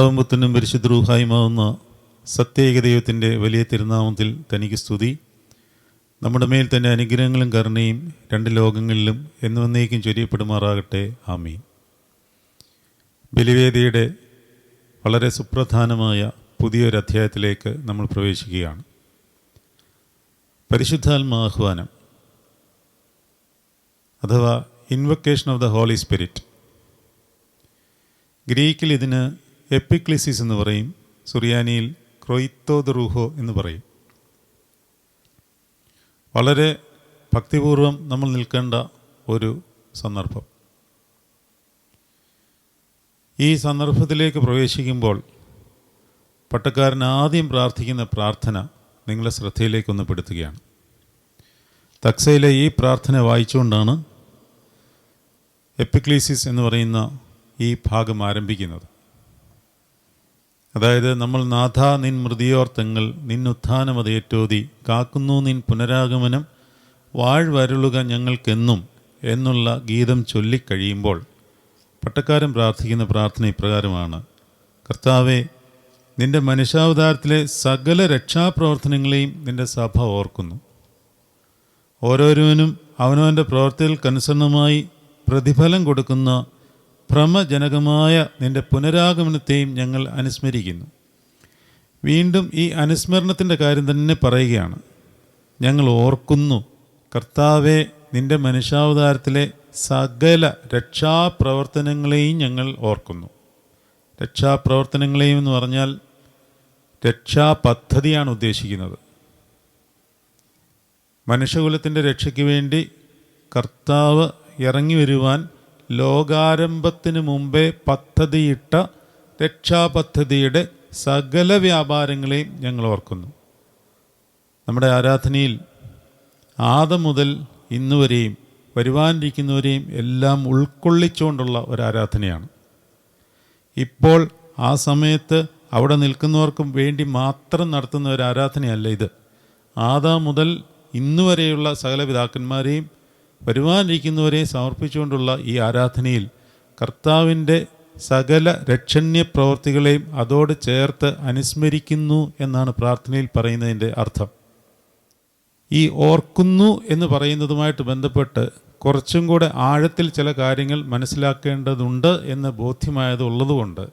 പിതാവും പുത്തനും പരിശുദ്ധ റൂഹായുമാവുന്ന സത്യേക ദൈവത്തിന്റെ വലിയ തിരുനാമത്തിൽ തനിക്ക് സ്തുതി. നമ്മുടെ മേൽ തന്നെ അനുഗ്രഹങ്ങളും കരുണയും രണ്ട് ലോകങ്ങളിലും എന്നുവന്നേക്കും ചൊരിയപ്പെടുമാറാകട്ടെ. ആമീൻ. ബലിവേദിയുടെ വളരെ സുപ്രധാനമായ പുതിയൊരു അധ്യായത്തിലേക്ക് നമ്മൾ പ്രവേശിക്കുകയാണ്. പരിശുദ്ധാത്മ ആഹ്വാനം അഥവാ invocation of the holy spirit ഗ്രീക്കിൽ ഇതിന് എപ്പിക്ലിസിസ് എന്ന് പറയും സുറിയാനിയിൽ ക്രൊയ്ത്തോ ദ്രൂഹോ എന്ന് പറയും. വളരെ ഭക്തിപൂർവം നമ്മൾ നിൽക്കേണ്ട ഒരു സന്ദർഭം. ഈ സന്ദർഭത്തിലേക്ക് പ്രവേശിക്കുമ്പോൾ പട്ടക്കാരൻ ആദ്യം പ്രാർത്ഥിക്കുന്ന പ്രാർത്ഥന നിങ്ങളെ ശ്രദ്ധയിലേക്കൊന്ന് പെടുത്തുകയാണ്. തക്സയിലെ ഈ പ്രാർത്ഥന വായിച്ചുകൊണ്ടാണ് എപ്പിക്ലീസിസ് എന്ന് പറയുന്ന ഈ ഭാഗം ആരംഭിക്കുന്നത്. അതായത് നമ്മൾ നാഥ നിൻ മൃതിയോർത്തങ്ങൾ നിൻ ഉത്ഥാനമതേറ്റോതി കാക്കുന്നു നിൻ പുനരാഗമനം വാഴ്വരുളുക ഞങ്ങൾക്കെന്നും എന്നുള്ള ഗീതം ചൊല്ലിക്കഴിയുമ്പോൾ പട്ടക്കാരൻ പ്രാർത്ഥിക്കുന്ന പ്രാർത്ഥന ഇപ്രകാരമാണ്. കർത്താവെ നിന്റെ മനുഷ്യാവതാരത്തിലെ സകല രക്ഷാപ്രവർത്തനങ്ങളെയും നിന്റെ സഭ ഓർക്കുന്നു. ഓരോരുവനും അവനവന്റെ പ്രവർത്തികൾക്കനുസരണമായി പ്രതിഫലം കൊടുക്കുന്ന ഭ്രമജനകമായ നിന്റെ പുനരാഗമനത്തെയും ഞങ്ങൾ അനുസ്മരിക്കുന്നു. വീണ്ടും ഈ അനുസ്മരണത്തിന്റെ കാര്യം തന്നെ പറയുകയാണ്. ഞങ്ങൾ ഓർക്കുന്നു കർത്താവെ നിന്റെ മനുഷ്യാവതാരത്തിലെ സകല രക്ഷാപ്രവർത്തനങ്ങളെയും ഞങ്ങൾ ഓർക്കുന്നു. രക്ഷാപ്രവർത്തനങ്ങളെയും എന്ന് പറഞ്ഞാൽ രക്ഷാപദ്ധതിയാണ് ഉദ്ദേശിക്കുന്നത്. മനുഷ്യകുലത്തിന്റെ രക്ഷയ്ക്ക് വേണ്ടി കർത്താവ് ഇറങ്ങി വരുവാൻ ലോകാരംഭത്തിന് മുമ്പേ പദ്ധതിയിട്ട രക്ഷാപദ്ധതിയുടെ സകല വ്യാപാരങ്ങളെയും ഞങ്ങൾ ഓർക്കുന്നു. നമ്മുടെ ആരാധനയിൽ ആദം മുതൽ ഇന്നുവരെയും വരുവാനിരിക്കുന്നവരെയും എല്ലാം ഉൾക്കൊള്ളിച്ചുകൊണ്ടുള്ള ഒരു ആരാധനയാണ്. ഇപ്പോൾ ആ സമയത്ത് അവിടെ നിൽക്കുന്നവർക്കും വേണ്ടി മാത്രം നടത്തുന്ന ഒരു ആരാധനയല്ല ഇത്. ആദാം മുതൽ ഇന്നുവരെയുള്ള സകല പിതാക്കന്മാരെയും വരുവാനിരിക്കുന്നവരെയും സമർപ്പിച്ചുകൊണ്ടുള്ള ഈ ആരാധനയിൽ കർത്താവിന്റെ സകല രക്ഷണ്യ പ്രവർത്തികളെയും അതോട് ചേർത്ത് അനുസ്മരിക്കുന്നു എന്നാണ് പ്രാർത്ഥനയിൽ പറയുന്നതിന്റെ അർത്ഥം. ഈ ഓർക്കുന്നു എന്ന് പറയുന്നതുമായിട്ട് ബന്ധപ്പെട്ട് കുറച്ചും കൂടെ ആഴത്തിൽ ചില കാര്യങ്ങൾ മനസ്സിലാക്കേണ്ടതുണ്ട് എന്ന് ബോധ്യമായത് ഉള്ളതുകൊണ്ട്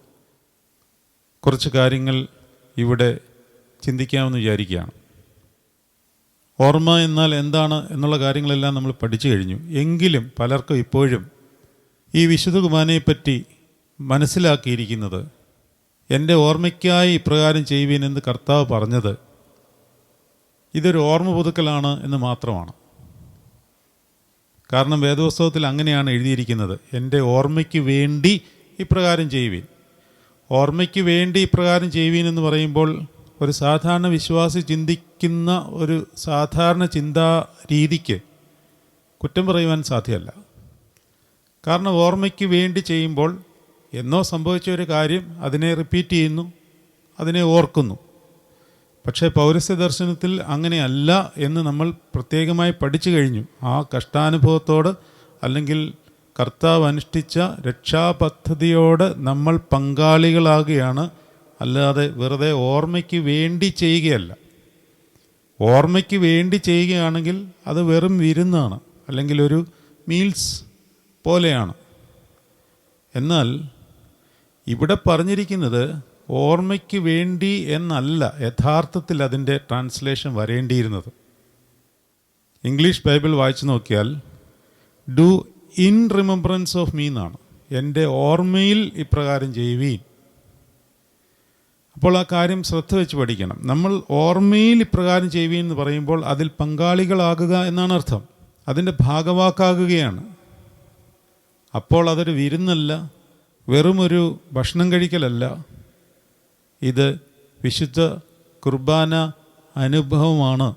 കുറച്ച് കാര്യങ്ങൾ ഇവിടെ ചിന്തിക്കാമെന്ന് വിചാരിക്കുകയാണ്. ഓർമ്മ എന്നാൽ എന്താണ് എന്നുള്ള കാര്യങ്ങളെല്ലാം നമ്മൾ പഠിച്ചു കഴിഞ്ഞു. എങ്കിലും പലർക്കും ഇപ്പോഴും ഈ വിശുദ്ധ കുർബാനയെപ്പറ്റി മനസ്സിലാക്കിയിരിക്കുന്നത് എന്റെ ഓർമ്മയ്ക്കായി ഇപ്രകാരം ചെയ്യുവീൻ എന്ന് കർത്താവ് പറഞ്ഞത് ഇതൊരു ഓർമ്മ പുതുക്കലാണ് എന്ന് മാത്രമാണ്. കാരണം വേദോത്സവത്തിൽ അങ്ങനെയാണ് എഴുതിയിരിക്കുന്നത്. എന്റെ ഓർമ്മയ്ക്ക് വേണ്ടി ഇപ്രകാരം ചെയ്യുവീൻ. ഓർമ്മയ്ക്ക് വേണ്ടി ഇപ്രകാരം ചെയ്യുവീൻ എന്ന് പറയുമ്പോൾ ഒരു സാധാരണ വിശ്വാസി ചിന്തിക്കുന്ന ഒരു സാധാരണ ചിന്താ രീതിക്ക് കുറ്റം പറയുവാൻ സാധ്യമല്ല. കാരണം ഓർമ്മയ്ക്ക് വേണ്ടി ചെയ്യുമ്പോൾ എന്നോ സംഭവിച്ച ഒരു കാര്യം അതിനെ റിപ്പീറ്റ് ചെയ്യുന്നു അതിനെ ഓർക്കുന്നു. പക്ഷേ പൗരസ്യ ദർശനത്തിൽ അങ്ങനെയല്ല എന്ന് നമ്മൾ പ്രത്യേകമായി പഠിച്ചു കഴിഞ്ഞു. ആ കഷ്ടാനുഭവത്തോട് അല്ലെങ്കിൽ കർത്താവ് അനുഷ്ഠിച്ച രക്ഷാപദ്ധതിയോട് നമ്മൾ പങ്കാളികളാകുകയാണ് അല്ലാതെ വെറുതെ ഓർമ്മയ്ക്ക് വേണ്ടി ചെയ്യുകയല്ല. ഓർമ്മയ്ക്ക് വേണ്ടി ചെയ്യുകയാണെങ്കിൽ അത് വെറും വിരുന്നാണ് അല്ലെങ്കിൽ ഒരു മീൽസ് പോലെയാണ്. എന്നാൽ ഇവിടെ പറഞ്ഞിരിക്കുന്നത് ഓർമ്മയ്ക്ക് വേണ്ടി എന്നല്ല യഥാർത്ഥത്തിൽ അതിന്റെ ട്രാൻസ്ലേഷൻ വരേണ്ടിയിരുന്നത്. ഇംഗ്ലീഷ് ബൈബിൾ വായിച്ചു നോക്കിയാൽ do in remembrance of me എന്നാണ്. എന്റെ ഓർമ്മയിൽ ഇപ്രകാരം ചെയ്യുവീൻ. അപ്പോൾ ആ കാര്യം ശ്രദ്ധ വെച്ച് പഠിക്കണം. നമ്മൾ ഓർമ്മയിൽ ഇപ്രകാരം ചെയ്യുവീൻ എന്ന് പറയുമ്പോൾ അതിൽ പങ്കാളികളാകുക എന്നാണ് അർത്ഥം. അതിന്റെ ഭാഗവാക്കാകുകയാണ്. അപ്പോൾ അതൊരു വിരുന്നല്ല വെറുമൊരു ഭക്ഷണം കഴിക്കലല്ല. ഇത് വിശുദ്ധ കുർബാന അനുഭവമാണ്.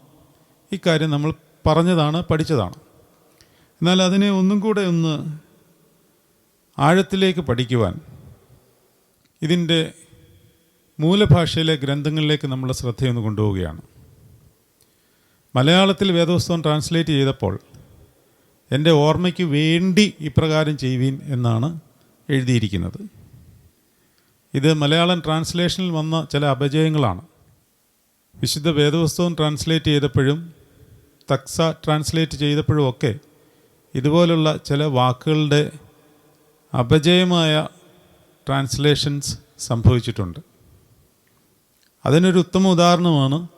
ഇക്കാര്യം നമ്മൾ പറഞ്ഞതാണ് പഠിച്ചതാണ്. എന്നാൽ അതിനെ ഒന്നും കൂടെ ഒന്ന് ആഴത്തിലേക്ക് പഠിക്കുവാൻ ഇതിന്റെ മൂലഭാഷയിലെ ഗ്രന്ഥങ്ങളിലേക്ക് നമ്മളെ ശ്രദ്ധയൊന്ന് കൊണ്ടുപോവുകയാണ്. മലയാളത്തിൽ വേദപുസ്തകം ട്രാൻസ്ലേറ്റ് ചെയ്തപ്പോൾ എന്റെ ഓർമ്മയ്ക്ക് വേണ്ടി ഇപ്രകാരം ചെയ്യുവീൻ എന്നാണ് എഴുതിയിരിക്കുന്നത്. ഇത് മലയാളം ട്രാൻസ്ലേഷനിൽ വന്ന ചില അപജയങ്ങളാണ് വിശുദ്ധ വേദപുസ്തകം ട്രാൻസ്ലേറ്റ് ചെയ്തപ്പോഴും തക്സ ട്രാൻസ്ലേറ്റ് ചെയ്തപ്പോഴും ഒക്കെ ഇതുപോലുള്ള ചില വാക്കുകളുടെ അപജയമായ ട്രാൻസ്ലേഷൻസ് സംഭവിച്ചിട്ടുണ്ട്. അതിനൊരു ഉത്തമ ഉദാഹരണമാണ്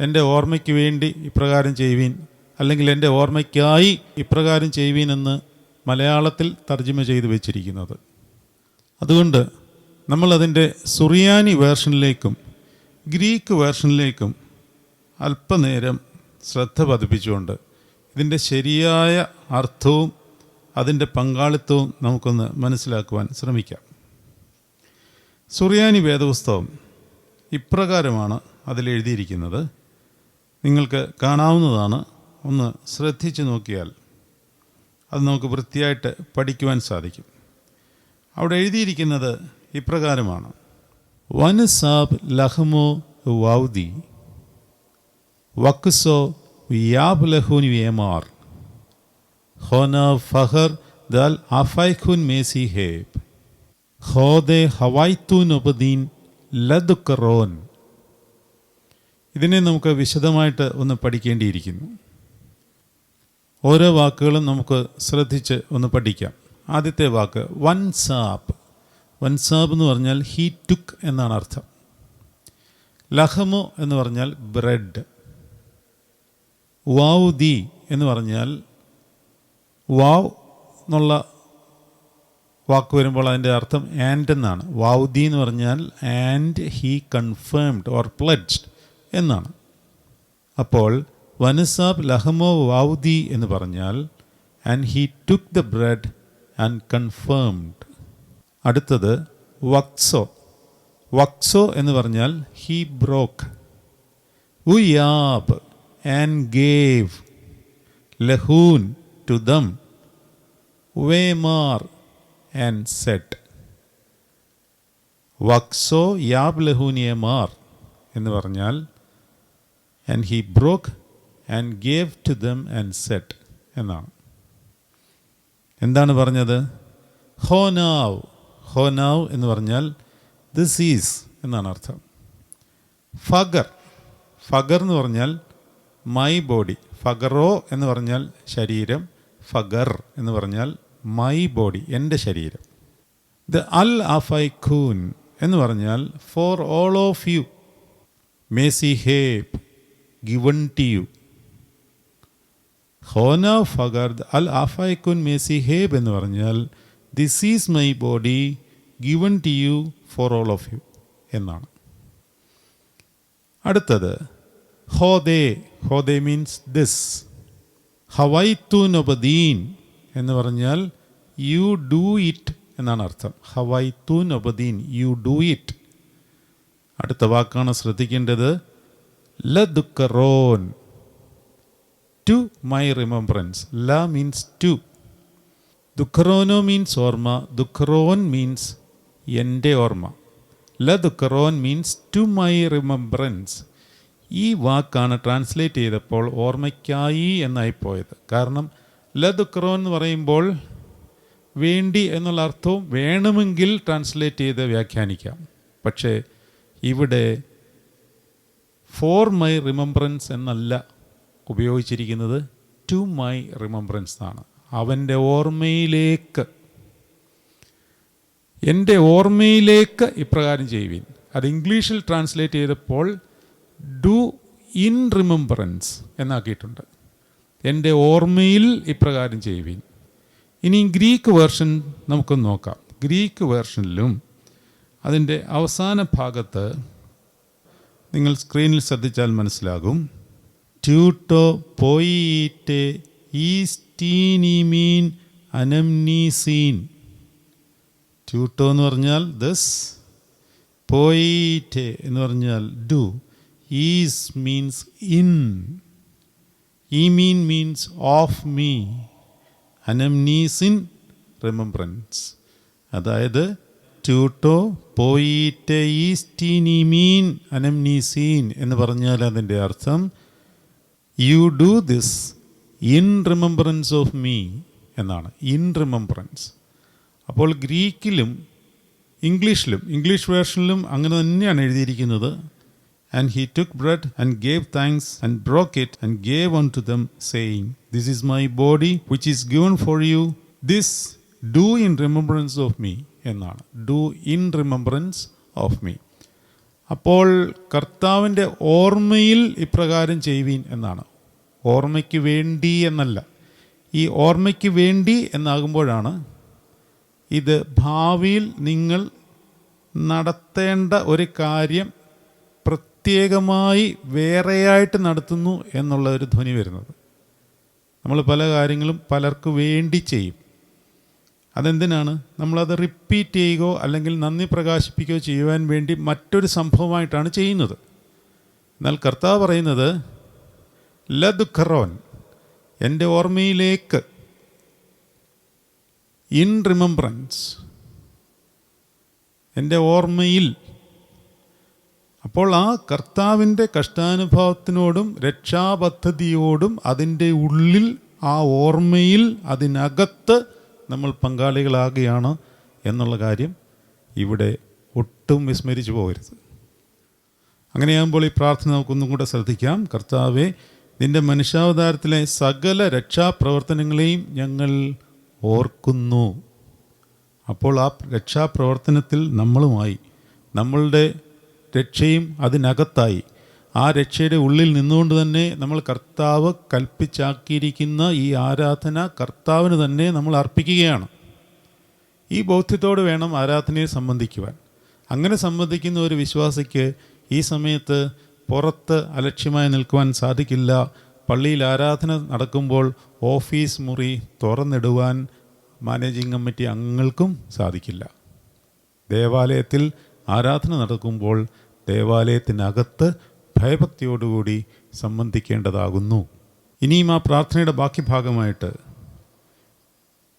എന്റെ ഓർമ്മയ്ക്ക് വേണ്ടി ഇപ്രകാരം ചെയ്യുവീൻ അല്ലെങ്കിൽ എന്റെ ഓർമ്മയ്ക്കായി ഇപ്രകാരം ചെയ്യുവീൻ എന്ന് മലയാളത്തിൽ തർജമ ചെയ്തു വെച്ചിരിക്കുന്നത്. അതുകൊണ്ട് നമ്മൾ അതിന്റെ സുറിയാനി വേർഷനിലേക്കും ഗ്രീക്ക് വേർഷനിലേക്കും അല്പനേരം ശ്രദ്ധ പതിപ്പിച്ചുകൊണ്ട് ഇതിന്റെ ശരിയായ അർത്ഥവും അതിന്റെ പങ്കാളിത്തവും നമുക്കൊന്ന് മനസ്സിലാക്കുവാൻ ശ്രമിക്കാം. സുറിയാനി വേദപുസ്തകം ഇപ്രകാരമാണ് അതിലെഴുതിയിരിക്കുന്നത് നിങ്ങൾക്ക് കാണാവുന്നതാണ്. ഒന്ന് ശ്രദ്ധിച്ചു നോക്കിയാൽ അത് നമുക്ക് വൃത്തിയായിട്ട് പഠിക്കുവാൻ സാധിക്കും. അവിടെ എഴുതിയിരിക്കുന്നത് ഇപ്രകാരമാണ്. വനസാബ് ലഹമോ വൗദി വക്സോ യാബ് ലഹുൻ വേമാർ ഹോന ഫഹർ ദൽ അഫൈഖുൻ മേസി ഹേബ് ഹോദെ ഹവായ്ത്തൂൻ ലദുക്കറോൻ. ഇതിനെ നമുക്ക് വിശദമായിട്ട് ഒന്ന് പഠിക്കേണ്ടിയിരിക്കുന്നു. ഓരോ വാക്കുകളും നമുക്ക് ശ്രദ്ധിച്ച് ഒന്ന് പഠിക്കാം. ആദ്യത്തെ വാക്ക് വൻസാബ് വൻസാബ് എന്ന് പറഞ്ഞാൽ ഹീ ടുക്ക് എന്നാണ് അർത്ഥം. ലഹമു എന്ന് പറഞ്ഞാൽ ബ്രെഡ് വാവ് ദി എന്ന് പറഞ്ഞാൽ വാവ് എന്നുള്ള വാക്ക് വരുമ്പോൾ അതിന്റെ അർത്ഥം ആൻഡ് എന്നാണ്. വൗദി എന്ന് പറഞ്ഞാൽ and he confirmed or pledged എന്നാണ്. അപ്പോൾ വനസാബ് ലഹമോ വൗദി എന്ന് പറഞ്ഞാൽ and he took the bread and confirmed അടുത്തത് വക്സോ. വക്സോ എന്ന് പറഞ്ഞാൽ ഹീ ബ്രോക്ക് ഉയാബ് ആൻഡ് ഗേവ് ലഹൂൻ ടു ദം വേമാർ ആൻഡ് സെറ്റ് വക്സോ യാബ് ലഹൂനിയെ മാർ എന്ന് പറഞ്ഞാൽ and he broke and gave to them and said എന്നാണ്. എന്താണ് പറഞ്ഞത്? ഹോനാവ് ഹോനാവ് എന്ന് പറഞ്ഞാൽ ദിസ് ഈസ് എന്നാണ് അർത്ഥം. ഫഗർ. ഫഗർ എന്ന് പറഞ്ഞാൽ മൈ ബോഡി ഫഗറോ എന്ന് പറഞ്ഞാൽ ശരീരം. ഫഗർ എന്ന് പറഞ്ഞാൽ മൈ ബോഡി എന്റെ ശരീരം. ദ അൽ അഫൈ ഖൂൻ എന്ന് പറഞ്ഞാൽ ഫോർ ഓൾ ഓഫ് യു മേസി ഹേബ് ഗിവൺ ടു യു ഹോന ദ അൽ അഫൈക്കുൻ മേസി ഹേബ് എന്ന് പറഞ്ഞാൽ this is my body given to you for all of you എന്നാണ്. അടുത്തത് ഹോദേ ഹോദേ മീൻസ് ദിസ് ഹവൈത്തു നൊബദീൻ എന്ന് പറഞ്ഞാൽ യു ഡു ഇറ്റ് എന്നാണ് അർത്ഥം. ഹവൈത്തു നൊബദീൻ യു ഡു ഇറ്റ് അടുത്ത വാക്കാണ് ശ്രദ്ധിക്കേണ്ടത്. ല ലദുക്കറോൻ. ടു മൈ റിമംബറൻസ് ല മീൻസ് ടു ദുഃഖറോനോ മീൻസ് ഓർമ്മ. ദുഃഖറോൻ മീൻസ് എന്റെ ഓർമ്മ. ല ദുഃഖറോൻ മീൻസ് ടു മൈ റിമംബറൻസ് ഈ വാക്കാണ് ട്രാൻസ്ലേറ്റ് ചെയ്തപ്പോൾ ഓർമ്മയ്ക്കായി എന്നായി പോയത് കാരണം ല ദുഃഖറോൻ എന്ന് പറയുമ്പോൾ വേണ്ടി എന്നുള്ള അർത്ഥവും വേണമെങ്കിൽ ട്രാൻസ്ലേറ്റ് ചെയ്ത് വ്യാഖ്യാനിക്കാം. പക്ഷേ ഇവിടെ ഫോർ മൈ റിമംബറൻസ് എന്നല്ല ഉപയോഗിച്ചിരിക്കുന്നത് ടു മൈ റിമംബറൻസ് ആണ് അവന്റെ ഓർമ്മയിലേക്ക്. എന്റെ ഓർമ്മയിലേക്ക് ഇപ്രകാരം ചെയ്യുവിൻ. അത് ഇംഗ്ലീഷിൽ ട്രാൻസ്ലേറ്റ് ചെയ്തപ്പോൾ ഡു ഇൻ റിമംബറൻസ് എന്നാക്കിയിട്ടുണ്ട്. എന്റെ ഓർമ്മയിൽ ഇപ്രകാരം ചെയ്യുവിൻ. ഇനി ഗ്രീക്ക് വേർഷൻ നമുക്കൊന്ന് നോക്കാം. ഗ്രീക്ക് വേർഷനിലും അതിന്റെ അവസാന ഭാഗത്ത് നിങ്ങൾ സ്ക്രീനിൽ ശ്രദ്ധിച്ചാൽ മനസ്സിലാകും. ട്യൂട്ടോ പോയിട്ടെ ഈസ്റ്റീനിമീൻ അനംനീസീൻ ട്യൂട്ടോ എന്ന് പറഞ്ഞാൽ ദസ് പോയിറ്റെ എന്ന് പറഞ്ഞാൽ ഡു ഈസ് മീൻസ് ഇൻ ഈ മീൻ മീൻസ് ഓഫ് മീ അനംനീസ് ഇൻ റിമംബ്രൻസ് അതായത് ട്യൂട്ടോ പോയിറ്റീനിമീൻ അനംനീസീൻ എന്ന് പറഞ്ഞാൽ അതിന്റെ അർത്ഥം you do this in remembrance of me എന്നാണ്. ഇൻ റിമംബറൻസ് അപ്പോൾ ഗ്രീക്കിലും ഇംഗ്ലീഷിലും ഇംഗ്ലീഷ് വേർഷനിലും അങ്ങനെ തന്നെയാണ് എഴുതിയിരിക്കുന്നത്. And he took bread and gave thanks and broke it and gave unto them, saying, This is my body which is given for you. This do in remembrance of me എന്നാണ് do in remembrance of me അപ്പോൾ കർത്താവിന്റെ ഓർമ്മയിൽ ഇപ്രകാരം ചെയ്യുവീൻ എന്നാണ് ഓർമ്മയ്ക്ക് വേണ്ടി എന്നല്ല ഈ ഓർമ്മയ്ക്ക് വേണ്ടി എന്നാകുമ്പോഴാണ് ഇത് ഭാവിയിൽ നിങ്ങൾ നടത്തേണ്ട ഒരു കാര്യം പ്രത്യേകമായി വേറെയായിട്ട് നടത്തുന്നു എന്നുള്ള ഒരു ധ്വനി വരുന്നത്. നമ്മൾ പല കാര്യങ്ങളും പലർക്ക് വേണ്ടി ചെയ്യും. അതെന്തിനാണ്? നമ്മളത് റിപ്പീറ്റ് ചെയ്യുകയോ അല്ലെങ്കിൽ നന്ദി പ്രകാശിപ്പിക്കുകയോ ചെയ്യുവാൻ വേണ്ടി മറ്റൊരു സംഭവമായിട്ടാണ് ചെയ്യുന്നത്. എന്നാൽ കർത്താവ് പറയുന്നത് ലദുഖറോൻ എന്റെ ഓർമ്മയിലേക്ക് ഇൻ റിമംബ്രൻസ് എന്റെ ഓർമ്മയിൽ അപ്പോൾ ആ കർത്താവിന്റെ കഷ്ടാനുഭവത്തിനോടും രക്ഷാപദ്ധതിയോടും അതിന്റെ ഉള്ളിൽ ആ ഓർമ്മയിൽ അതിനകത്ത് നമ്മൾ പങ്കാളികളാകുകയാണ് എന്നുള്ള കാര്യം ഇവിടെ ഒട്ടും വിസ്മരിച്ചു പോകരുത്. അങ്ങനെയാകുമ്പോൾ ഈ പ്രാർത്ഥന നമുക്കൊന്നും കൂടെ ശ്രദ്ധിക്കാം. കർത്താവെ നിന്റെ മനുഷ്യാവതാരത്തിലെ സകല രക്ഷാപ്രവർത്തനങ്ങളെയും ഞങ്ങൾ ഓർക്കുന്നു. അപ്പോൾ ആ രക്ഷാപ്രവർത്തനത്തിൽ നമ്മളുമായി നമ്മളുടെ രക്ഷയും അതിനകത്തായി. ആ രക്ഷയുടെ ഉള്ളിൽ നിന്നുകൊണ്ട് തന്നെ നമ്മൾ കർത്താവ് കൽപ്പിച്ചാക്കിയിരിക്കുന്ന ഈ ആരാധന കർത്താവിന് തന്നെ നമ്മൾ അർപ്പിക്കുകയാണ്. ഈ ബോധ്യത്തോട് വേണം ആരാധനയെ സംബന്ധിക്കുവാൻ. അങ്ങനെ സംബന്ധിക്കുന്ന ഒരു വിശ്വാസിക്ക് ഈ സമയത്ത് പുറത്ത് അലക്ഷ്യമായി നിൽക്കുവാൻ സാധിക്കില്ല. പള്ളിയിൽ ആരാധന നടക്കുമ്പോൾ ഓഫീസ് മുറി തുറന്നിടുവാൻ മാനേജിംഗ് കമ്മിറ്റി അംഗങ്ങൾക്കും സാധിക്കില്ല. ദേവാലയത്തിൽ ആരാധന നടക്കുമ്പോൾ ദേവാലയത്തിനകത്ത് ഭയഭക്തിയോടുകൂടി സംബന്ധിക്കേണ്ടതാകുന്നു. ഇനിയും ആ പ്രാർത്ഥനയുടെ ബാക്കി ഭാഗമായിട്ട്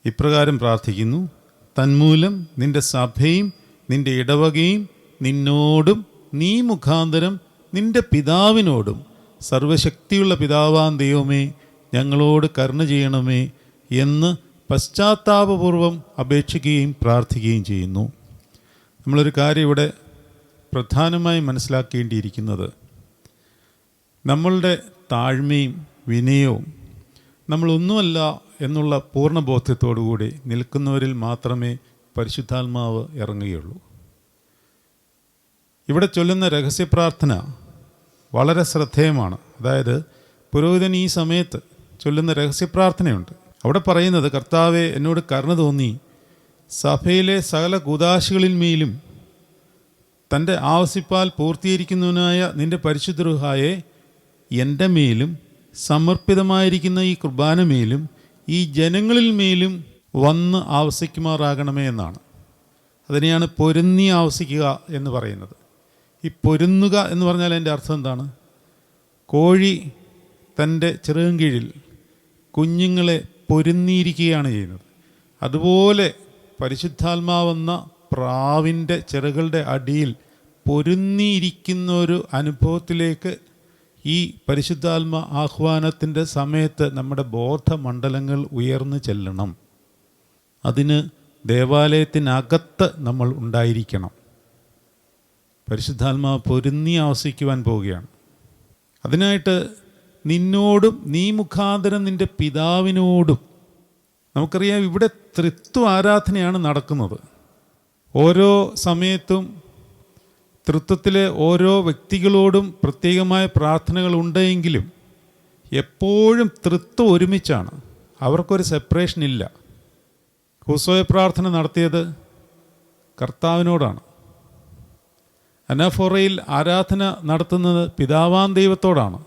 ഇപ്രകാരം പ്രാർത്ഥിക്കുന്നു. തന്മൂലം നിന്റെ സഭയും നിന്റെ ഇടവകയും നിന്നോടും നീ മുഖാന്തരം നിന്റെ പിതാവിനോടും സർവശക്തിയുള്ള പിതാവാൻ ദൈവമേ ഞങ്ങളോട് കരുണ ചെയ്യണമേ എന്ന് പശ്ചാത്താപപൂർവം അപേക്ഷിക്കുകയും പ്രാർത്ഥിക്കുകയും ചെയ്യുന്നു. നമ്മളൊരു കാര്യം ഇവിടെ പ്രധാനമായി മനസ്സിലാക്കേണ്ടിയിരിക്കുന്നത്. നമ്മളുടെ താഴ്മയും വിനയവും നമ്മളൊന്നുമല്ല എന്നുള്ള പൂർണ ബോധ്യത്തോടുകൂടി നിൽക്കുന്നവരിൽ മാത്രമേ പരിശുദ്ധാത്മാവ് ഇറങ്ങുകയുള്ളൂ. ഇവിടെ ചൊല്ലുന്ന രഹസ്യപ്രാർത്ഥന വളരെ ശ്രദ്ധേയമാണ്. അതായത് പുരോഹിതൻ ഈ സമയത്ത് ചൊല്ലുന്ന രഹസ്യപ്രാർത്ഥനയുണ്ട്. അവിടെ പറയുന്നത് കർത്താവെ എന്നോട് കരുണ തോന്നി സഭയിലെ സകല കുതാശികളിന്മേലും തന്റെ ആവസിപ്പാൽ പൂർത്തീകരിക്കുന്നവനായ നിന്റെ പരിശുദ്ധ എന്റെ മേലും സമർപ്പിതമായിരിക്കുന്ന ഈ കുർബാനമേലും ഈ ജനങ്ങളിൽ മേലും വന്ന് ആവസിക്കുമാറാകണമേ എന്നാണ്. അതിനെയാണ് പൊരുന്നി ആവസിക്കുക എന്ന് പറയുന്നത്. ഈ പൊരുന്നുക എന്ന് പറഞ്ഞാൽ എന്റെ അർത്ഥം എന്താണ്? കോഴി തന്റെ ചെറുകീഴിൽ കുഞ്ഞുങ്ങളെ പൊരുന്നിയിരിക്കുകയാണ് ചെയ്യുന്നത്. അതുപോലെ പരിശുദ്ധാത്മാവെന്ന പ്രാവിന്റെ ചെറുകളുടെ അടിയിൽ പൊരുന്നിയിരിക്കുന്ന ഒരു അനുഭവത്തിലേക്ക് ഈ പരിശുദ്ധാത്മ ആഹ്വാനത്തിന്റെ സമയത്ത് നമ്മുടെ ബോധമണ്ഡലങ്ങൾ ഉയർന്നു ചെല്ലണം. അതിന് ദേവാലയത്തിനകത്ത് നമ്മൾ ഉണ്ടായിരിക്കണം. പരിശുദ്ധാത്മാവ് പൊരുന്നി ആവസിക്കുവാൻ പോവുകയാണ്. അതിനായിട്ട് നിന്നോടും നീ മുഖാന്തരം നിന്റെ പിതാവിനോടും നമുക്കറിയാം ഇവിടെ തൃത്വ ആരാധനയാണ് നടക്കുന്നത്. ഓരോ സമയത്തും തൃത്വത്തിലെ ഓരോ വ്യക്തികളോടും പ്രത്യേകമായ പ്രാർത്ഥനകൾ ഉണ്ടെങ്കിലും എപ്പോഴും തൃത്വം ഒരുമിച്ചാണ്. അവർക്കൊരു സെപ്പറേഷൻ ഇല്ല. ഹുസോയ പ്രാർത്ഥന നടത്തിയത് കർത്താവിനോടാണ്. അനഫോറയിൽ ആരാധന നടത്തുന്നത് പിതാവാൻ ദൈവത്തോടാണ്.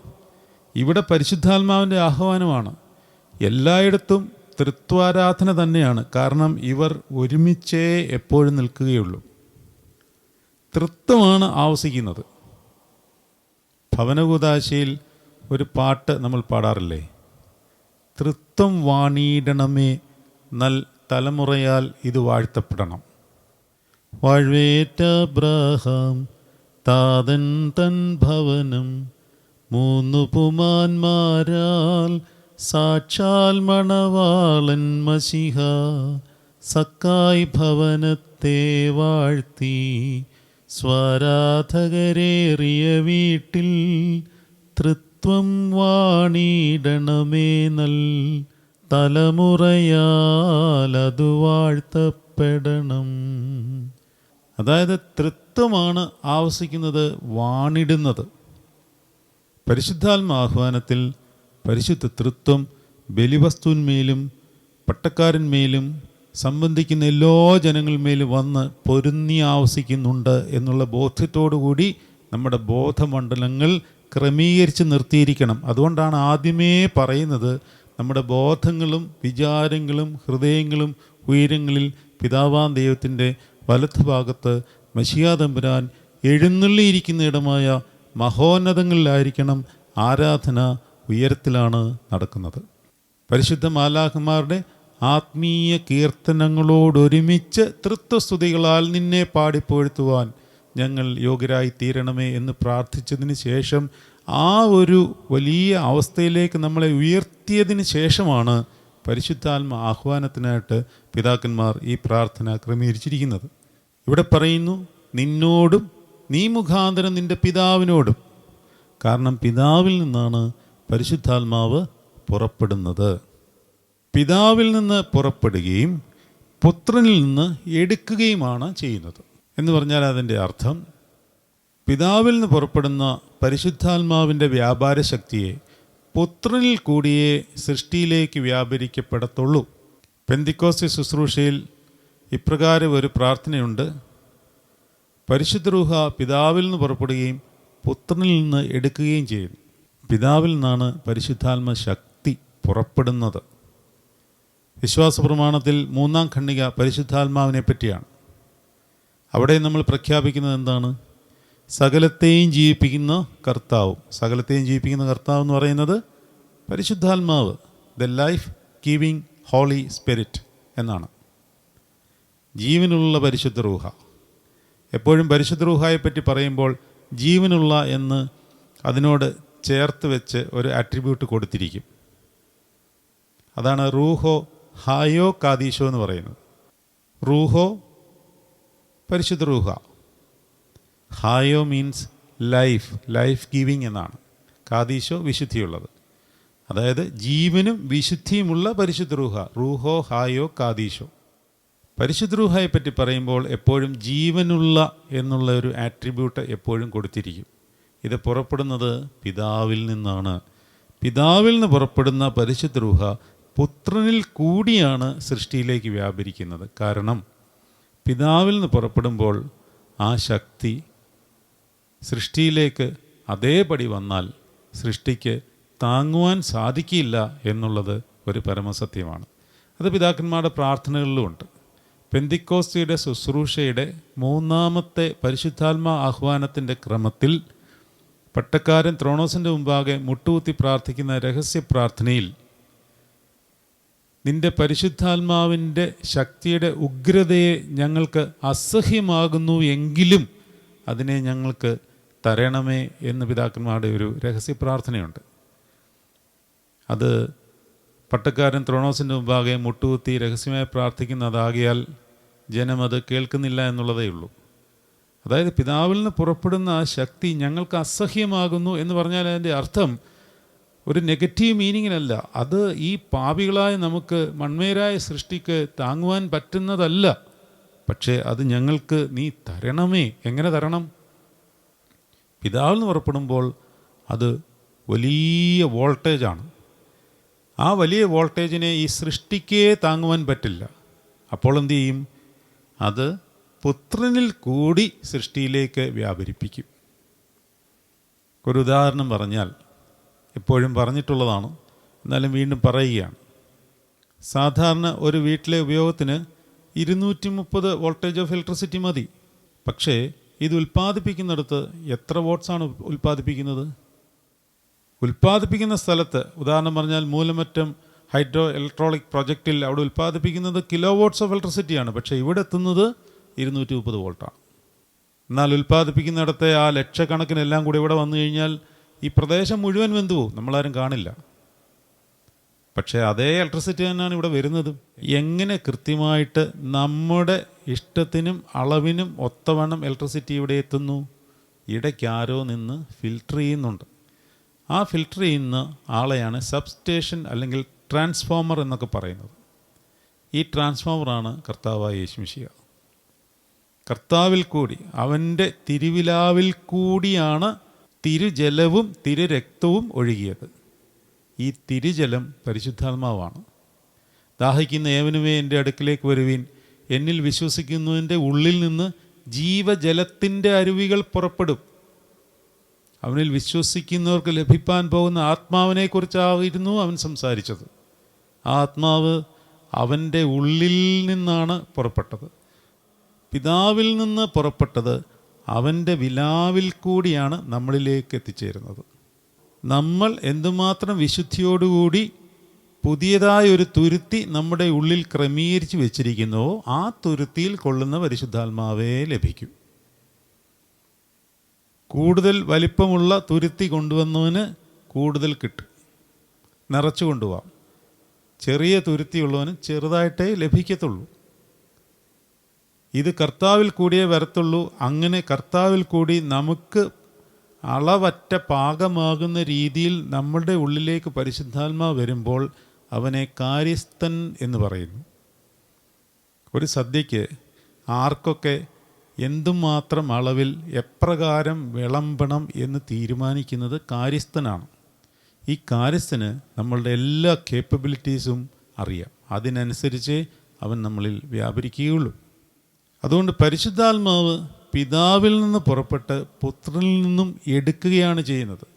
ഇവിടെ പരിശുദ്ധാത്മാവിന്റെ ആഹ്വാനമാണ്. എല്ലായിടത്തും തൃത്വാരാധന തന്നെയാണ്. കാരണം ഇവർ ഒരുമിച്ചേ എപ്പോഴും നിൽക്കുകയുള്ളൂ. തൃത്വമാണ് ആവസിക്കുന്നത്. ഭവനകൂതാശയിൽ ഒരു പാട്ട് നമ്മൾ പാടാറില്ലേ? തൃത്വം വാണിയിടണമേ നൽ തലമുറയാൽ ഇത് വാഴ്ത്തപ്പെടണം. വാഴ്വേറ്റ അബ്രഹാം താതൻ തൻ ഭവനം മൂന്നു പുമാന്മാരാൽ സാക്ഷാൽ മണവാളൻ മസിഹ സക്കായ് ഭവനത്തെ വാഴ്ത്തി സ്വരാധകരേറിയ വീട്ടിൽ തൃത്വം വാണിടണമേ നൽ തലമുറയാലതു വാഴ്ത്തപ്പെടണം. അതായത് തൃത്വമാണ് ആവസിക്കുന്നത് വാണിടുന്നത്. പരിശുദ്ധാത്മ ആഹ്വാനത്തിൽ പരിശുദ്ധ തൃത്വം ബലിവസ്തുവിന്മേലും പട്ടക്കാരന്മേലും സംബന്ധിക്കുന്ന എല്ലാ ജനങ്ങളുമേലും വന്ന് പൊരുന്നി ആവസിക്കുന്നുണ്ട് എന്നുള്ള ബോധ്യത്തോടുകൂടി നമ്മുടെ ബോധമണ്ഡലങ്ങൾ ക്രമീകരിച്ച് നിർത്തിയിരിക്കണം. അതുകൊണ്ടാണ് ആദ്യമേ പറയുന്നത് നമ്മുടെ ബോധങ്ങളും വിചാരങ്ങളും ഹൃദയങ്ങളും ഉയരങ്ങളിൽ പിതാവാം ദൈവത്തിന്റെ വലത്ത് ഭാഗത്ത് മഷിയാതമ്പുരാൻ എഴുന്നള്ളിയിരിക്കുന്ന ഇടമായ മഹോന്നതങ്ങളിലായിരിക്കണം ആരാധന ഉയരത്തിലാണ് നടക്കുന്നത്. പരിശുദ്ധ മാലാഖമാരുടെ ആത്മീയ കീർത്തനങ്ങളോടൊരുമിച്ച് തൃത്വസ്തുതികളാൽ നിന്നെ പാടിപ്പോഴ്ത്തുവാൻ ഞങ്ങൾ യോഗ്യരായി തീരണമേ എന്ന് പ്രാർത്ഥിച്ചതിന് ശേഷം ആ ഒരു വലിയ അവസ്ഥയിലേക്ക് നമ്മളെ ഉയർത്തിയതിന് ശേഷമാണ് പരിശുദ്ധാത്മ ആഹ്വാനത്തിനായിട്ട് പിതാക്കന്മാർ ഈ പ്രാർത്ഥന ക്രമീകരിച്ചിരിക്കുന്നത്. ഇവിടെ പറയുന്നു നിന്നോടും നീ മുഖാന്തരം നിന്റെ പിതാവിനോടും. കാരണം പിതാവിൽ നിന്നാണ് പരിശുദ്ധാത്മാവ് പുറപ്പെടുന്നത്. പിതാവിൽ നിന്ന് പുറപ്പെടുകയും പുത്രനിൽ നിന്ന് എടുക്കുകയുമാണ് ചെയ്യുന്നത്. എന്ന് പറഞ്ഞാൽ അതിന്റെ അർത്ഥം പിതാവിൽ നിന്ന് പുറപ്പെടുന്ന പരിശുദ്ധാത്മാവിന്റെ വ്യാപാര ശക്തിയെ പുത്രനിൽ കൂടിയേ സൃഷ്ടിയിലേക്ക് വ്യാപരിക്കപ്പെടത്തുള്ളൂ. പെന്തിക്കോസ്തി ശുശ്രൂഷയിൽ ഇപ്രകാരം ഒരു പ്രാർത്ഥനയുണ്ട്. പരിശുദ്ധ രൂഹ പിതാവിൽ നിന്ന് പുറപ്പെടുകയും പുത്രനിൽ നിന്ന് എടുക്കുകയും ചെയ്യുന്നു. പിതാവിൽ നിന്നാണ് പരിശുദ്ധാത്മ ശക്തി പുറപ്പെടുന്നത്. വിശ്വാസ പ്രമാണത്തിൽ മൂന്നാം ഖണ്ഡിക പരിശുദ്ധാത്മാവിനെ പറ്റിയാണ്. അവിടെ നമ്മൾ പ്രഖ്യാപിക്കുന്നത് എന്താണ്? സകലത്തെയും ജീവിപ്പിക്കുന്ന കർത്താവ്. സകലത്തെയും ജീവിപ്പിക്കുന്ന കർത്താവ് എന്ന് പറയുന്നത് പരിശുദ്ധാത്മാവ്. The life giving holy spirit എന്നാണ്. ജീവനുള്ള പരിശുദ്ധ റൂഹ. എപ്പോഴും പരിശുദ്ധ പറ്റി പറയുമ്പോൾ ജീവനുള്ള എന്ന് അതിനോട് ചേർത്ത് വെച്ച് ഒരു ആട്രിബ്യൂട്ട് കൊടുത്തിരിക്കും. അതാണ് റൂഹോ ഹായോ കാദീശോ എന്ന് പറയുന്നത്. റൂഹോ പരിശുദ്ധ റൂഹ. ഹായോ മീൻസ് ലൈഫ് ലൈഫ് ഗീവിങ് എന്നാണ്. കാദീശോ വിശുദ്ധിയുള്ളത്. അതായത് ജീവനും വിശുദ്ധിയുമുള്ള പരിശുദ്ധ റൂഹ. റൂഹോ ഹായോ കാദീശോ. പരിശുദ്ധ റൂഹയെ പറ്റി പറയുമ്പോൾ എപ്പോഴും ജീവനുള്ള എന്നുള്ള ഒരു ആട്രിബ്യൂട്ട് എപ്പോഴും കൊടുത്തിരിക്കും. ഇത് പുറപ്പെടുന്നത് പിതാവിൽ നിന്നാണ്. പിതാവിൽ നിന്ന് പുറപ്പെടുന്ന പരിശുദ്ധ പുത്രനിൽ കൂടിയാണ് സൃഷ്ടിയിലേക്ക് വ്യാപരിക്കുന്നത്. കാരണം പിതാവിൽ നിന്ന് പുറപ്പെടുമ്പോൾ ആ ശക്തി സൃഷ്ടിയിലേക്ക് അതേപടി വന്നാൽ സൃഷ്ടിക്ക് താങ്ങുവാൻ സാധിക്കില്ല എന്നുള്ളത് ഒരു പരമസത്യമാണ്. അത് പിതാക്കന്മാരുടെ പ്രാർത്ഥനകളിലുമുണ്ട്. പെന്തിക്കോസ്തിയുടെ ശുശ്രൂഷയുടെ മൂന്നാമത്തെ പരിശുദ്ധാത്മാ ആഹ്വാനത്തിന്റെ ക്രമത്തിൽ പട്ടക്കാരൻ ത്രോണോസിന്റെ മുമ്പാകെ മുട്ടുകുത്തി പ്രാർത്ഥിക്കുന്ന രഹസ്യ പ്രാർത്ഥനയിൽ നിന്റെ പരിശുദ്ധാത്മാവിന്റെ ശക്തിയുടെ ഉഗ്രതയെ ഞങ്ങൾക്ക് അസഹ്യമാകുന്നു എങ്കിലും അതിനെ ഞങ്ങൾക്ക് തരണമേ എന്ന് പിതാക്കന്മാരുടെ ഒരു രഹസ്യ പ്രാർത്ഥനയുണ്ട്. അത് പട്ടക്കാരൻ ത്രോണോസിന്റെ മുമ്പാകെ മുട്ടുകുത്തി രഹസ്യമായി പ്രാർത്ഥിക്കുന്നതാകിയാൽ ജനം അത് കേൾക്കുന്നില്ല എന്നുള്ളതേ ഉള്ളൂ അതായത് പിതാവിൽ നിന്ന് പുറപ്പെടുന്ന ആ ശക്തി ഞങ്ങൾക്ക് അസഹ്യമാകുന്നു എന്ന് പറഞ്ഞാൽ അതിന്റെ അർത്ഥം ഒരു നെഗറ്റീവ് മീനിങ്ങിനല്ല. അത് ഈ പാപികളായ നമുക്ക് മൺമേരായ സൃഷ്ടിക്ക് താങ്ങുവാൻ പറ്റുന്നതല്ല. പക്ഷേ അത് ഞങ്ങൾക്ക് നീ തരണമേ. എങ്ങനെ തരണം? പിതാവിൽ നിന്ന് പുറപ്പെടുമ്പോൾ അത് വലിയ വോൾട്ടേജാണ്. ആ വലിയ വോൾട്ടേജിനെ ഈ സൃഷ്ടിക്കേ താങ്ങുവാൻ പറ്റില്ല. അപ്പോൾ എന്തു ചെയ്യും? അത് പുത്രനിൽ കൂടി സൃഷ്ടിയിലേക്ക് വ്യാപരിപ്പിക്കും. ഒരു ഉദാഹരണം പറഞ്ഞാൽ എപ്പോഴും പറഞ്ഞിട്ടുള്ളതാണ് എന്നാലും വീണ്ടും പറയുകയാണ്. സാധാരണ ഒരു വീട്ടിലെ ഉപയോഗത്തിന് ഇരുന്നൂറ്റി മുപ്പത് വോൾട്ടേജ് ഓഫ് ഇലക്ട്രിസിറ്റി മതി. പക്ഷേ ഇത് ഉൽപ്പാദിപ്പിക്കുന്നിടത്ത് എത്ര വോട്ട്സാണ് ഉൽപ്പാദിപ്പിക്കുന്നത്? ഉൽപ്പാദിപ്പിക്കുന്ന സ്ഥലത്ത് ഉദാഹരണം പറഞ്ഞാൽ മൂലമറ്റം ഹൈഡ്രോ ഇലക്ട്രോണിക് പ്രൊജക്റ്റിൽ അവിടെ ഉൽപ്പാദിപ്പിക്കുന്നത് കിലോ വോട്ട്സ് ഓഫ് ഇലക്ട്രിസിറ്റിയാണ്. പക്ഷേ ഇവിടെ എത്തുന്നത് ഇരുന്നൂറ്റി മുപ്പത് വോൾട്ടാണ്. എന്നാൽ ഉൽപ്പാദിപ്പിക്കുന്നിടത്തെ ആ ലക്ഷക്കണക്കിനെല്ലാം കൂടി ഇവിടെ വന്നു കഴിഞ്ഞാൽ ഈ പ്രദേശം മുഴുവൻ വെന്തു പോകും നമ്മളാരും കാണില്ല. പക്ഷേ അതേ ഇലക്ട്രിസിറ്റി തന്നെയാണ് ഇവിടെ വരുന്നത്. എങ്ങനെ കൃത്യമായിട്ട് നമ്മുടെ ഇഷ്ടത്തിനും അളവിനും ഒത്തവണ്ണം ഇലക്ട്രിസിറ്റി ഇവിടെ എത്തുന്നു? ഇടയ്ക്ക് ആരോ നിന്ന് ഫിൽട്ടർ ചെയ്യുന്നുണ്ട്. ആ ഫിൽട്ടർ ചെയ്യുന്ന ആളെയാണ് സബ്സ്റ്റേഷൻ അല്ലെങ്കിൽ ട്രാൻസ്ഫോമർ എന്നൊക്കെ പറയുന്നത്. ഈ ട്രാൻസ്ഫോമറാണ് കർത്താവായ യേശുമിശിക കർത്താവിൽ കൂടി അവന്റെ തിരുവിലാവിൽ കൂടിയാണ് തിരുജലവും തിരുരക്തവും ഒഴുകിയത്. ഈ തിരുജലം പരിശുദ്ധാത്മാവാണ്. ദാഹിക്കുന്ന ഏവനുമേ എന്റെ അടുക്കിലേക്ക് വരുവിൻ. എന്നിൽ വിശ്വസിക്കുന്നതിന്റെ ഉള്ളിൽ നിന്ന് ജീവജലത്തിന്റെ അരുവികൾ പുറപ്പെടും. അവനിൽ വിശ്വസിക്കുന്നവർക്ക് ലഭിപ്പാൻ പോകുന്ന ആത്മാവിനെക്കുറിച്ചായിരുന്നു അവൻ സംസാരിച്ചത്. ആ ആത്മാവ് അവന്റെ ഉള്ളിൽ നിന്നാണ് പുറപ്പെട്ടത്. പിതാവിൽ നിന്ന് പുറപ്പെട്ടത് അവന്റെ വിലാവിൽ കൂടിയാണ് നമ്മളിലേക്ക് എത്തിച്ചേരുന്നത്. നമ്മൾ എന്തുമാത്രം വിശുദ്ധിയോടുകൂടി പുതിയതായ ഒരു തുരുത്തി നമ്മുടെ ഉള്ളിൽ ക്രമീകരിച്ച് വെച്ചിരിക്കുന്നുവോ ആ തുരുത്തിയിൽ കൊള്ളുന്ന പരിശുദ്ധാത്മാവേ ലഭിക്കും. കൂടുതൽ വലിപ്പമുള്ള തുരുത്തി കൊണ്ടുവന്നവന് കൂടുതൽ കിട്ടും. നിറച്ചു കൊണ്ടുപോകാം ചെറിയ തുരുത്തിയുള്ളവന് ചെറുതായിട്ടേ ലഭിക്കത്തുള്ളൂ. ഇത് കർത്താവിൽ കൂടിയേ വരത്തുള്ളൂ. അങ്ങനെ കർത്താവിൽ കൂടി നമുക്ക് അളവറ്റ പാകമാകുന്ന രീതിയിൽ നമ്മളുടെ ഉള്ളിലേക്ക് പരിശുദ്ധാത്മാവ് വരുമ്പോൾ അവനെ കാര്യസ്ഥൻ എന്ന് പറയുന്നു. ഒരു സദ്യയ്ക്ക് ആർക്കൊക്കെ എന്തുമാത്രം അളവിൽ എപ്രകാരം വിളമ്പണം എന്ന് തീരുമാനിക്കുന്നത് കാര്യസ്ഥനാണ്. ഈ കാര്യസ്ഥന് നമ്മളുടെ എല്ലാ കേപ്പബിലിറ്റീസും അറിയാം. അതിനനുസരിച്ച് അവൻ നമ്മളിൽ വ്യാപരിക്കുകയുള്ളൂ. അതുകൊണ്ട് പരിശുദ്ധാത്മാവ് പിതാവിൽ നിന്ന് പുറപ്പെട്ട് പുത്രനിൽ നിന്നും എടുക്കുകയാണ് ചെയ്യുന്നത്.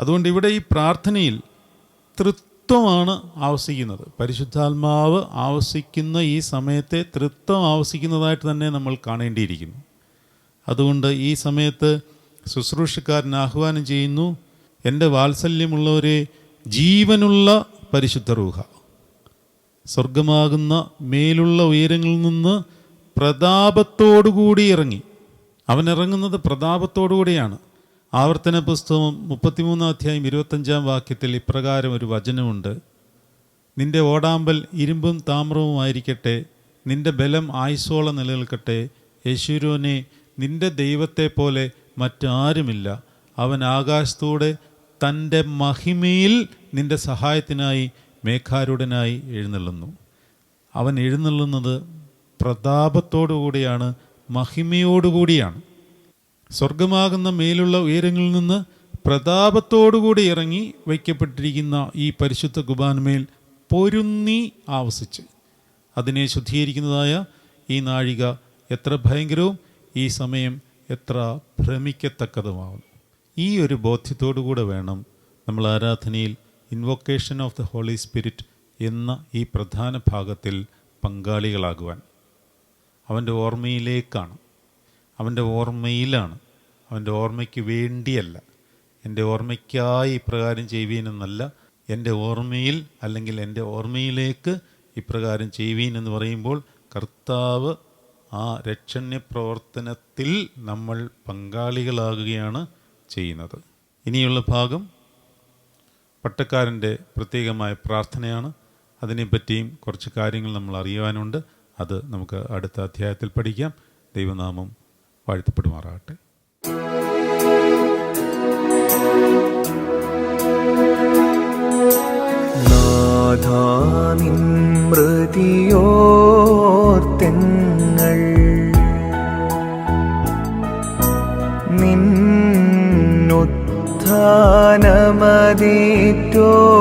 അതുകൊണ്ട് ഇവിടെ ഈ പ്രാർത്ഥനയിൽ തൃത്വമാണ് ആവസിക്കുന്നത്. പരിശുദ്ധാത്മാവ് ആവസിക്കുന്ന ഈ സമയത്തെ തൃത്വം ആവസിക്കുന്നതായിട്ട് തന്നെ നമ്മൾ കാണേണ്ടിയിരിക്കുന്നു. അതുകൊണ്ട് ഈ സമയത്ത് ശുശ്രൂഷക്കാരൻ ആഹ്വാനം ചെയ്യുന്നു എന്റെ വാത്സല്യമുള്ളവരെ ജീവനുള്ള പരിശുദ്ധ റൂഹ സ്വർഗമാകുന്ന മേലുള്ള ഉയരങ്ങളിൽ നിന്ന് പ്രതാപത്തോടുകൂടി ഇറങ്ങി. അവൻ ഇറങ്ങുന്നത് പ്രതാപത്തോടുകൂടിയാണ്. ആവർത്തന പുസ്തകം മുപ്പത്തിമൂന്നാം അധ്യായം ഇരുപത്തഞ്ചാം വാക്യത്തിൽ ഇപ്രകാരം ഒരു വചനമുണ്ട്. നിന്റെ ഓടാമ്പൽ ഇരുമ്പും താമ്രവുമായിരിക്കട്ടെ നിന്റെ ബലം ആയുസോളം നിലനിൽക്കട്ടെ. യേശുരോനെ നിന്റെ ദൈവത്തെ പോലെ മറ്റാരുമില്ല. അവൻ ആകാശത്തൂടെ തന്റെ മഹിമയിൽ നിന്റെ സഹായത്തിനായി മേഘാരൂഢനായി എഴുന്നള്ളുന്നു. അവൻ എഴുന്നള്ളുന്നത് പ്രതാപത്തോടുകൂടിയാണ് മഹിമയോടുകൂടിയാണ്. സ്വർഗമാകുന്ന മേലുള്ള ഉയരങ്ങളിൽ നിന്ന് പ്രതാപത്തോടുകൂടി ഇറങ്ങി വയ്ക്കപ്പെട്ടിരിക്കുന്ന ഈ പരിശുദ്ധ കുബാൻമേൽ പൊരുന്നി ആവസിച്ച്. അതിനെ ശുദ്ധീകരിക്കുന്നതായ ഈ നാഴിക എത്ര ഭയങ്കരവും ഈ സമയം എത്ര ഭ്രമിക്കത്തക്കതുമാവുന്നു ഈ ഒരു ബോധ്യത്തോടുകൂടെ വേണം നമ്മൾ ആരാധനയിൽ invocation of the holy spirit എന്ന ഈ പ്രധാന ഭാഗത്തിൽ പങ്കാളികളാകുവാൻ. അവന്റെ ഓർമ്മയിലേക്കാണ്. അവന്റെ ഓർമ്മയിലാണ്. അവന്റെ ഓർമ്മയ്ക്ക് വേണ്ടിയല്ല. എന്റെ ഓർമ്മയ്ക്കായി ഇപ്രകാരം ചെയ്യുവീനെന്നല്ല എന്റെ ഓർമ്മയിൽ അല്ലെങ്കിൽ എന്റെ ഓർമ്മയിലേക്ക് ഇപ്രകാരം ചെയ്യുവീൻ എന്ന് പറയുമ്പോൾ കർത്താവ് ആ രക്ഷണ്യ പ്രവർത്തനത്തിൽ നമ്മൾ പങ്കാളികളാകുകയാണ് ചെയ്യുന്നത്. ഇനിയുള്ള ഭാഗം പട്ടക്കാരന്റെ പ്രത്യേകമായ പ്രാർത്ഥനയാണ്. അതിനെപ്പറ്റിയും കുറച്ച് കാര്യങ്ങൾ നമ്മൾ അറിയുവാനുണ്ട്. അത് നമുക്ക് അടുത്ത അധ്യായത്തിൽ പഠിക്കാം. ദൈവനാമം വാഴ്ത്തപ്പെടുമാറാകട്ടെ. നാഥാനിൻ മൃതിയോർത്തെങ്ങൾ നിന്നുത്ഥാനമതേറ്റോതീ